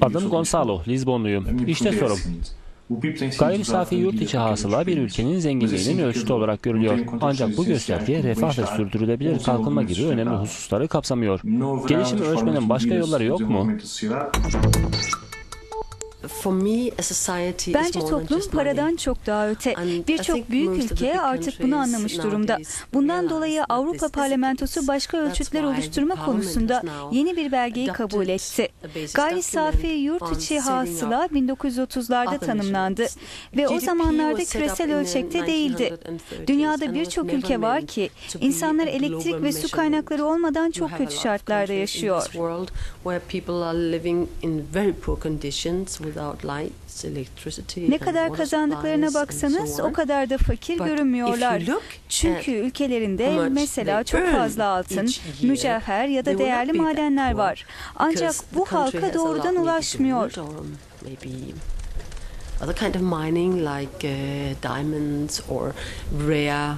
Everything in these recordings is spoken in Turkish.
Adım Gonçalo, Lizbonluyum. İşte sorum. Gayri safi yurt içi hasıla bir ülkenin zenginliğinin ölçütü olarak görülüyor. Ancak bu gösterge refah ve sürdürülebilir kalkınma gibi önemli hususları kapsamıyor. Gelişimi ölçmenin başka yolları yok mu? Bence toplum paradan çok daha öte. Birçok büyük ülke artık bunu anlamış durumda. Bundan dolayı Avrupa Parlamentosu başka ölçütler oluşturma konusunda yeni bir belgeyi kabul etti. Gayri safi yurt içi hasıla 1930'larda tanımlandı ve o zamanlarda küresel ölçekte değildi. Dünyada birçok ülke var ki insanlar elektrik ve su kaynakları olmadan çok kötü şartlarda yaşıyor. Ne kadar kazandıklarına baksanız o kadar da fakir görünmüyorlar. Çünkü ülkelerinde mesela çok fazla altın, mücevher ya da değerli madenler var. Ancak bu halka doğrudan ulaşmıyor. Other kind of mining like uh, diamonds or rare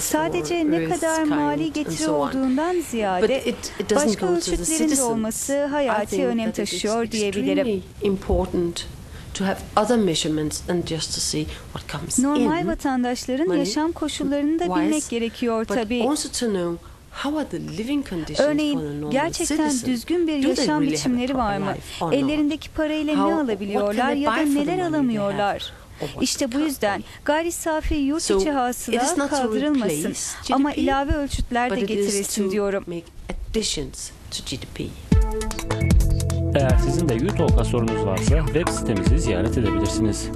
Sadece or ne kadar mali getiri olduğundan ziyade it, it doesn't başka ölçütlerin de olması hayati önem taşıyor diyebilirim. extremely important to have other measurements than just to see what comes Normal in. vatandaşların yaşam koşullarını da bilmek gerekiyor tabii. also to know how are the living conditions for the Örneğin normal gerçekten citizen? düzgün bir yaşam biçimleri var mı? Ellerindeki parayla ne alabiliyorlar ya da neler alamıyorlar? İşte bu yüzden gayri safi yurt içi hasıla kaldırılmasın ama ilave ölçütler de getirilsin diyorum. make additions to GDP. Eğer sizin de YouTalk'a sorunuz varsa web sitemizi ziyaret edebilirsiniz.